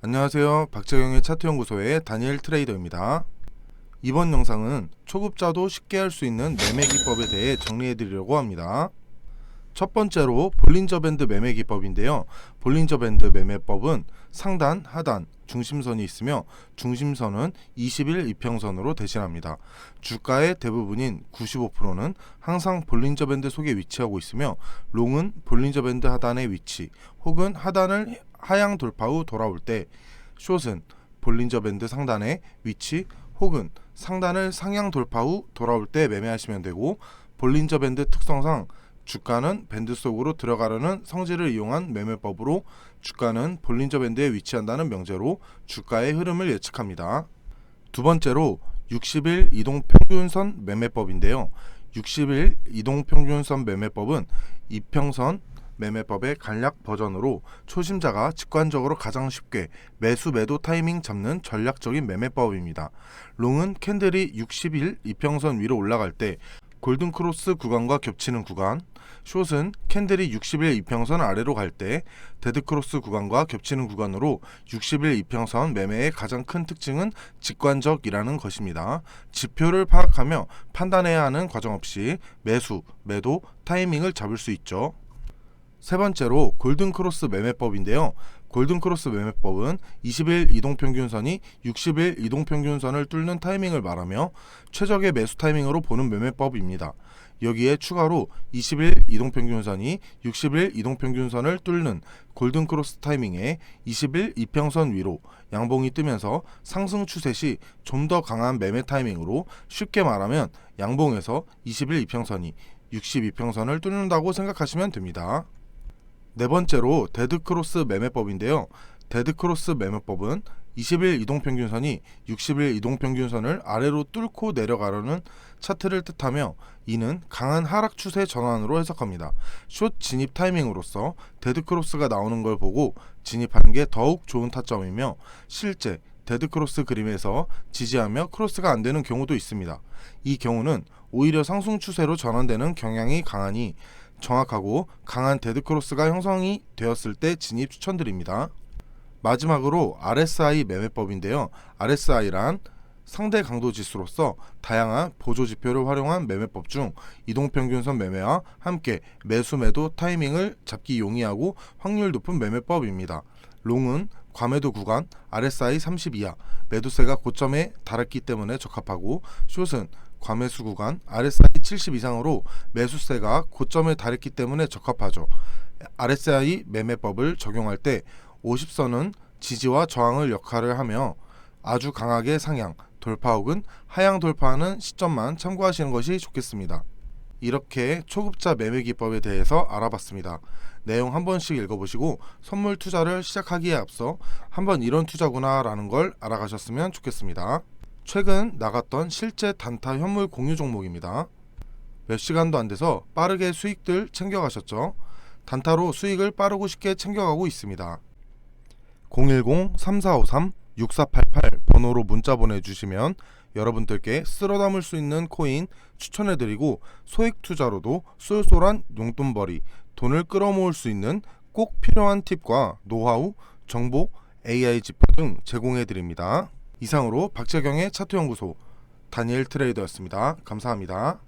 안녕하세요. 박재경의 차트연구소의 다니엘 트레이더입니다. 이번 영상은 초급자도 쉽게 할 수 있는 매매 기법에 대해 정리해 드리려고 합니다. 첫 번째로 볼린저 밴드 매매 기법인데요. 볼린저 밴드 매매법은 상단, 하단, 중심선이 있으며 중심선은 20일 이평선으로 대신합니다. 주가의 대부분인 95%는 항상 볼린저 밴드 속에 위치하고 있으며 롱은 볼린저 밴드 하단의 위치 혹은 하단을 하향 돌파 후 돌아올 때 숏은 볼린저 밴드 상단의 위치 혹은 상단을 상향 돌파 후 돌아올 때 매매하시면 되고 볼린저 밴드 특성상 주가는 밴드 속으로 들어가려는 성질을 이용한 매매법으로 주가는 볼린저 밴드에 위치한다는 명제로 주가의 흐름을 예측합니다. 두 번째로 60일 이동 평균선 매매법인데요. 60일 이동 평균선 매매법은 이평선 매매법의 간략 버전으로 초심자가 직관적으로 가장 쉽게 매수 매도 타이밍 잡는 전략적인 매매법입니다. 롱은 캔들이 60일 이평선 위로 올라갈 때 골든 크로스 구간과 겹치는 구간, 숏은 캔들이 60일 이평선 아래로 갈 때 데드 크로스 구간과 겹치는 구간으로 60일 이평선 매매의 가장 큰 특징은 직관적이라는 것입니다. 지표를 파악하며 판단해야 하는 과정 없이 매수, 매도, 타이밍을 잡을 수 있죠. 세 번째로 골든 크로스 매매법인데요. 골든 크로스 매매법은 20일 이동 평균선이 60일 이동 평균선을 뚫는 타이밍을 말하며 최적의 매수 타이밍으로 보는 매매법입니다. 여기에 추가로 20일 이동 평균선이 60일 이동 평균선을 뚫는 골든 크로스 타이밍에 20일 이평선 위로 양봉이 뜨면서 상승 추세 시 좀 더 강한 매매 타이밍으로 쉽게 말하면 양봉에서 20일 이평선이 62평선을 뚫는다고 생각하시면 됩니다. 네 번째로 데드크로스 매매법인데요. 데드크로스 매매법은 20일 이동평균선이 60일 이동평균선을 아래로 뚫고 내려가려는 차트를 뜻하며 이는 강한 하락 추세 전환으로 해석합니다. 숏 진입 타이밍으로서 데드크로스가 나오는 걸 보고 진입하는 게 더욱 좋은 타점이며 실제 데드크로스 그림에서 지지하며 크로스가 안 되는 경우도 있습니다. 이 경우는 오히려 상승 추세로 전환되는 경향이 강하니 정확하고 강한 데드크로스가 형성이 되었을 때 진입 추천드립니다. 마지막으로 RSI 매매법인데요. RSI란 상대 강도 지수로서 다양한 보조 지표를 활용한 매매법 중 이동평균선 매매와 함께 매수 매도 타이밍을 잡기 용이하고 확률 높은 매매법입니다. 롱은 과매도 구간 RSI 30 이하 매도세가 고점에 달했기 때문에 적합하고 숏은 과매수 구간 RSI 70 이상으로 매수세가 고점에 달했기 때문에 적합하죠. RSI 매매법을 적용할 때 50선은 지지와 저항을 역할을 하며 아주 강하게 상향, 돌파 혹은 하향 돌파하는 시점만 참고하시는 것이 좋겠습니다. 이렇게 초급자 매매 기법에 대해서 알아봤습니다. 내용 한 번씩 읽어보시고 선물 투자를 시작하기에 앞서 한번 이런 투자구나 라는 걸 알아가셨으면 좋겠습니다. 최근 나갔던 실제 단타 현물 공유 종목입니다. 몇 시간도 안 돼서 빠르게 수익들 챙겨가셨죠? 단타로 수익을 빠르고 쉽게 챙겨가고 있습니다. 010-3453-6488 번호로 문자 보내주시면 여러분들께 쓸어 담을 수 있는 코인 추천해드리고 소액 투자로도 쏠쏠한 용돈벌이 돈을 끌어모을 수 있는 꼭 필요한 팁과 노하우, 정보, AI 지표 등 제공해드립니다. 이상으로 박재경의 차트연구소 다니엘 트레이더였습니다. 감사합니다.